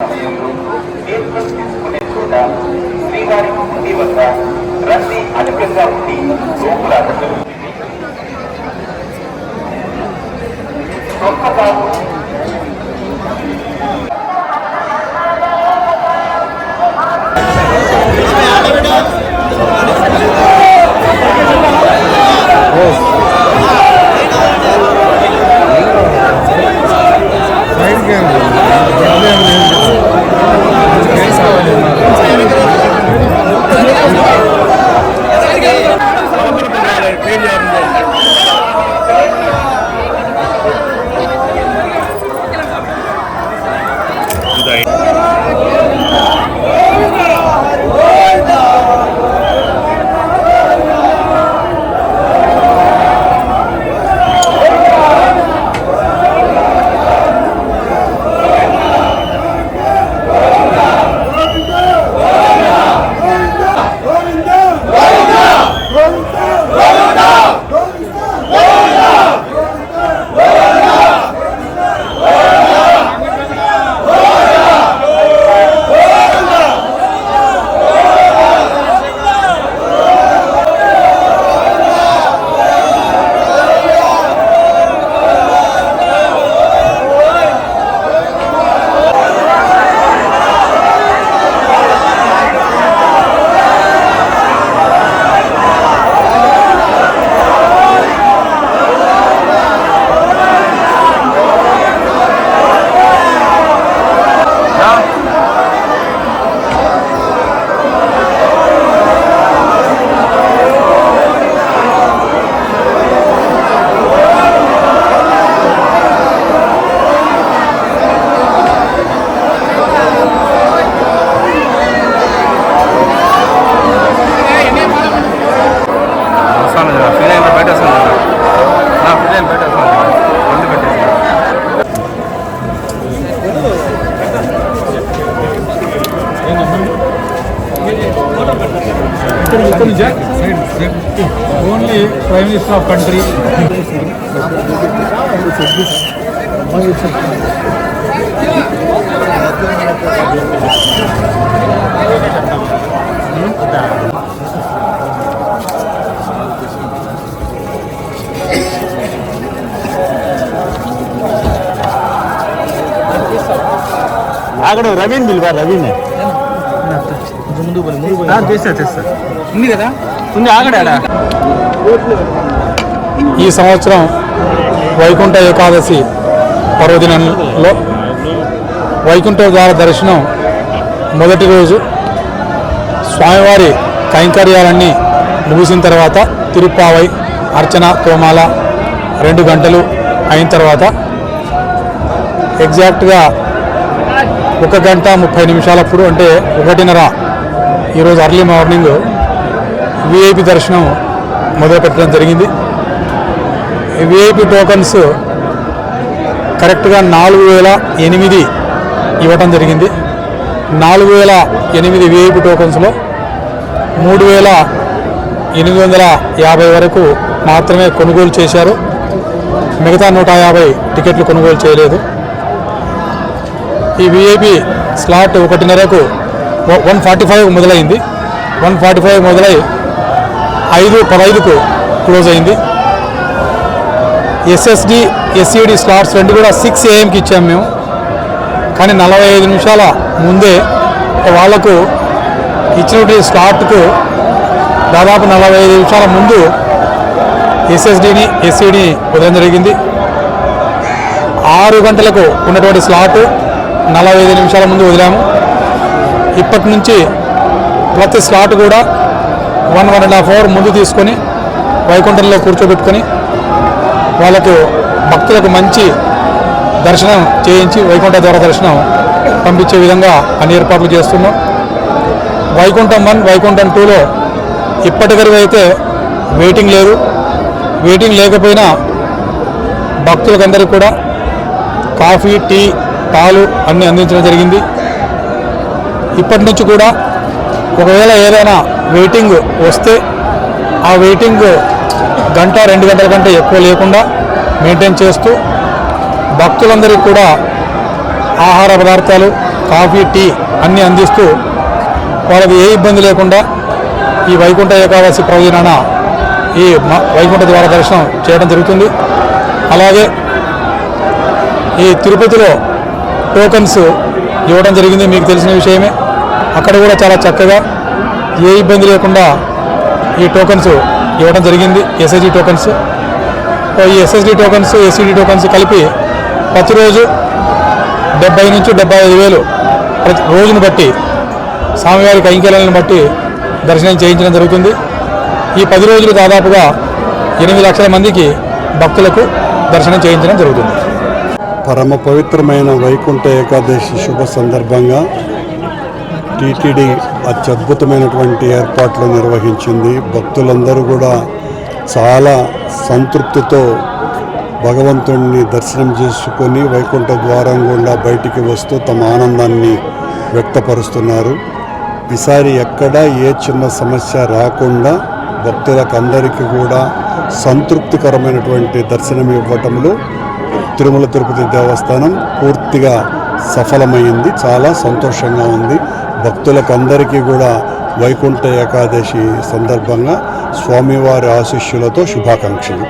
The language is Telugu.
సమయంలో తీర్థం తీసుకునే చోట శ్రీవారి గుడి వద్ద రద్దీ అధికంగా ఉండి only Prime Minister of country. ಆಕಡೆ ರವೀನ್ ಬಿಲ್ವಾ ರವೀನ್ ಮುಂದೆ ಬನ್ನಿ ಮುಂದೆ ಹಾಂ ತಿಳಿಸ ತಿಳಿಸ ఉంది కదా? ఉంది ఆగడా ఈ సంవత్సరం వైకుంఠ ఏకాదశి పర్వదినంలో వైకుంఠ ద్వార దర్శనం మొదటి రోజు స్వామివారి కైంకర్యాలన్నీ ముగిసిన తర్వాత తిరుప్పావై అర్చన తోమాల రెండు గంటలు అయిన తర్వాత ఎగ్జాక్ట్గా ఒక గంట ముప్పై నిమిషాలప్పుడు అంటే ఒకటిన్నర ఈరోజు అర్లీ మార్నింగ్ విఐపి దర్శనం మొదలుపెట్టడం జరిగింది. విఐపి టోకన్స్ కరెక్ట్గా నాలుగు వేల ఎనిమిది ఇవ్వటం జరిగింది. నాలుగు వేల ఎనిమిది విఐపి టోకన్స్లో మూడు వేల ఎనిమిది వందల యాభై వరకు మాత్రమే కొనుగోలు చేశారు. మిగతా నూట యాభై టికెట్లు కొనుగోలు చేయలేదు. ఈ విఐపి స్లాట్ ఒకటిన్నరకు వన్ ఫార్టీ ఫైవ్ మొదలైంది. వన్ ఫార్టీ ఫైవ్ మొదలై ఐదు పదహైదుకు క్లోజ్ అయింది. ఎస్ఎస్డి ఎస్ఈడి స్లాట్స్ రెండు కూడా సిక్స్ ఏఎంకి ఇచ్చాము మేము. కానీ నలభై ఐదు నిమిషాల ముందే వాళ్ళకు ఇచ్చినటువంటి స్లాట్కు దాదాపు నలభై ఐదు నిమిషాల ముందు ఎస్ఎస్డిని ఎస్ఈడిని ఉదయం జరిగింది. ఆరు గంటలకు ఉన్నటువంటి స్లాట్ నలభై ఐదు నిమిషాల ముందు వదిలాము. ఇప్పటి నుంచి ప్రతి స్లాట్ కూడా one one and half hour ముందు తీసుకొని వైకుంఠంలో కూర్చోబెట్టుకొని వాళ్ళకు భక్తులకు మంచి దర్శనం చేయించి వైకుంఠ ద్వార దర్శనం పంపించే విధంగా అన్ని ఏర్పాట్లు చేస్తున్నాం. వైకుంఠం వన్ వైకుంఠం టూలో ఇప్పటివరకు అయితే వెయిటింగ్ లేదు. వెయిటింగ్ లేకపోయినా భక్తులకందరికీ కూడా కాఫీ టీ పాలు అన్నీ అందించడం జరిగింది. ఇప్పటి నుంచి కూడా ఒకవేళ ఏదైనా వెయిటింగ్ వస్తే ఆ వెయిటింగ్ గంట రెండు గంటల కంటే ఎక్కువ లేకుండా మెయింటైన్ చేస్తూ భక్తులందరికీ కూడా ఆహార పదార్థాలు కాఫీ టీ అన్నీ అందిస్తూ వాళ్ళకి ఏ ఇబ్బంది లేకుండా ఈ వైకుంఠ ఏకాదశి ప్రయోజనాన ఈ మ- వైకుంఠ ద్వార దర్శనం చేయడం జరుగుతుంది. అలాగే ఈ తిరుపతిలో టోకన్స్ ఇవ్వడం జరిగింది మీకు తెలిసిన విషయమే. అక్కడ కూడా చాలా చక్కగా ఏ ఇబ్బంది లేకుండా ఈ టోకన్స్ ఇవ్వడం జరిగింది ఎస్ఎస్జి టోకన్స్. ఈ ఎస్ఎస్డి టోకన్స్ ఎస్సీడీ టోకన్స్ కలిపి ప్రతిరోజు డెబ్బై నుంచి డెబ్బై ఐదు వేలు ప్రతి రోజును బట్టి స్వామివారి కైంకర్యాలను బట్టి దర్శనం చేయించడం జరుగుతుంది. ఈ పది రోజులు దాదాపుగా ఎనిమిది లక్షల మందికి భక్తులకు దర్శనం చేయించడం జరుగుతుంది. పరమ పవిత్రమైన వైకుంఠ ఏకాదశి శుభ సందర్భంగా టీటీడీ అత్యద్భుతమైనటువంటి ఏర్పాట్లు నిర్వహించింది. భక్తులందరూ కూడా చాలా సంతృప్తితో భగవంతుణ్ణి దర్శనం చేసుకొని వైకుంఠ ద్వారం గుండా బయటికి వస్తూ తమ ఆనందాన్ని వ్యక్తపరుస్తున్నారు. ఈసారి ఎక్కడ ఏ చిన్న సమస్య రాకుండా భక్తులకు అందరికీ కూడా సంతృప్తికరమైనటువంటి దర్శనం ఇవ్వటంలో తిరుమల తిరుపతి దేవస్థానం పూర్తిగా సఫలమైంది. చాలా సంతోషంగా ఉంది. భక్తులకు అందరికీ కూడా వైకుంఠ ఏకాదశి సందర్భంగా స్వామివారి ఆశిష్యులతో శుభాకాంక్షలు.